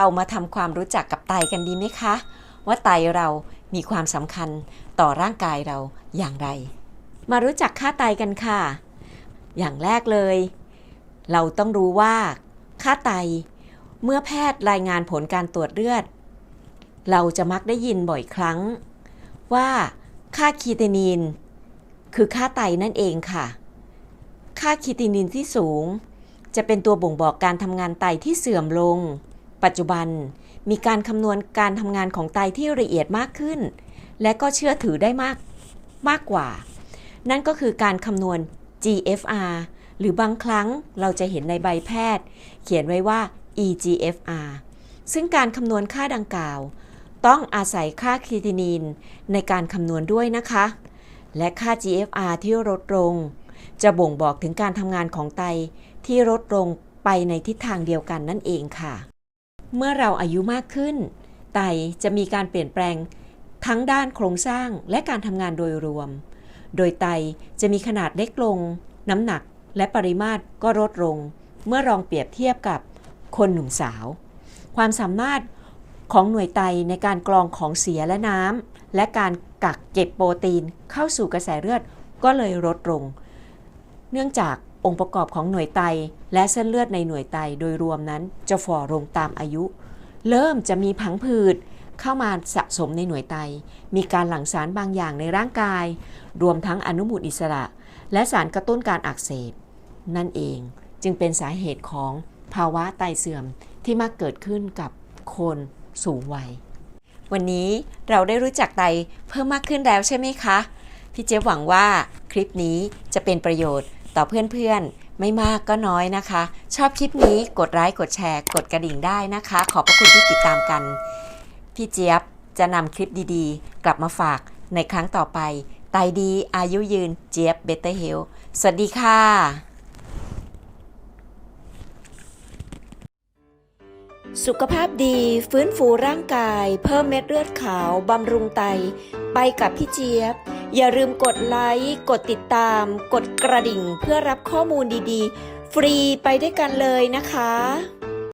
เรามาทำความรู้จักกับไตกันดีไหมคะ ว่าไตเรามีความสำคัญต่อร่างกายเราอย่างไร มารู้จักค่าไตกันค่ะ อย่างแรกเลย เราต้องรู้ว่า ค่าไต เมื่อแพทย์รายงานผลการตรวจเลือด เราจะมักได้ยินบ่อยครั้ง ว่าค่าคีเตนิน คือค่าไตนั่นเองค่ะ ค่าคีเตนินที่สูง จะเป็นตัวบ่งบอกการทำงานไตที่เสื่อมลง ปัจจุบันมีการคำนวณการทำงานของไตที่ละเอียดมากขึ้น และก็เชื่อถือได้มากมากกว่า นั่นก็คือการคำนวณ GFR หรือบางครั้งเราจะเห็นในใบแพทย์ เขียนไว้ว่า EGFR ซึ่งการคำนวณค่าดังกล่าว ต้องอาศัยค่าครีตินินในการคำนวณด้วยนะคะ และค่า GFR ที่ลดลง จะบ่งบอกถึงการทำงานของไตที่ลดลงไปในทิศทางเดียวกันนั่นเองค่ะ เมื่อเราอายุมากขึ้น ไตจะมีการเปลี่ยนแปลงทั้งด้านโครงสร้างและการทำงานโดยรวม โดยไตจะมีขนาดเล็กลง น้ำหนักและปริมาตรก็ลดลง เมื่อลองเปรียบเทียบกับคนหนุ่มสาว ความสามารถของหน่วยไตในการกรองของเสียและน้ำและการกักเก็บโปรตีนเข้าสู่กระแสเลือดก็เลยลดลง เนื่องจาก องค์ประกอบของหน่วยไต และเส้นเลือดในหน่วยไตโดยรวมนั้นจะฝ่อลงตามอายุ เริ่มจะมีผังผืดเข้ามาสะสมในหน่วยไต มีการหลั่งสารบางอย่างในร่างกาย รวมทั้งอนุมูลอิสระ และสารกระตุ้นการอักเสบ นั่นเองจึงเป็นสาเหตุของภาวะไตเสื่อมที่มักเกิดขึ้นกับคนสูงวัย วันนี้เราได้รู้จักไตเพิ่มมากขึ้นแล้วใช่ไหมคะ พี่เจ๊หวังว่าคลิปนี้จะเป็นประโยชน์ ต่อเพื่อนๆ ไม่มากก็น้อยนะคะ ชอบคลิปนี้กดไลค์กดแชร์ กดกระดิ่งได้นะคะ ขอบพระคุณที่ติดตามกัน พี่เจี๊ยบจะนำคลิปดีๆ กลับมาฝากในครั้งต่อไป ไตดีอายุยืนเจี๊ยบเบเตอร์เฮลสวัสดีค่ะ สุขภาพดี ฟื้นฟูร่างกาย เพิ่มเม็ดเลือดขาว บำรุงไต ไปกับพี่เจี๊ยบ อย่าลืมกดไลค์ กดติดตาม กดกระดิ่งเพื่อรับข้อมูลดีๆ ฟรีไปด้วยกันเลยนะคะ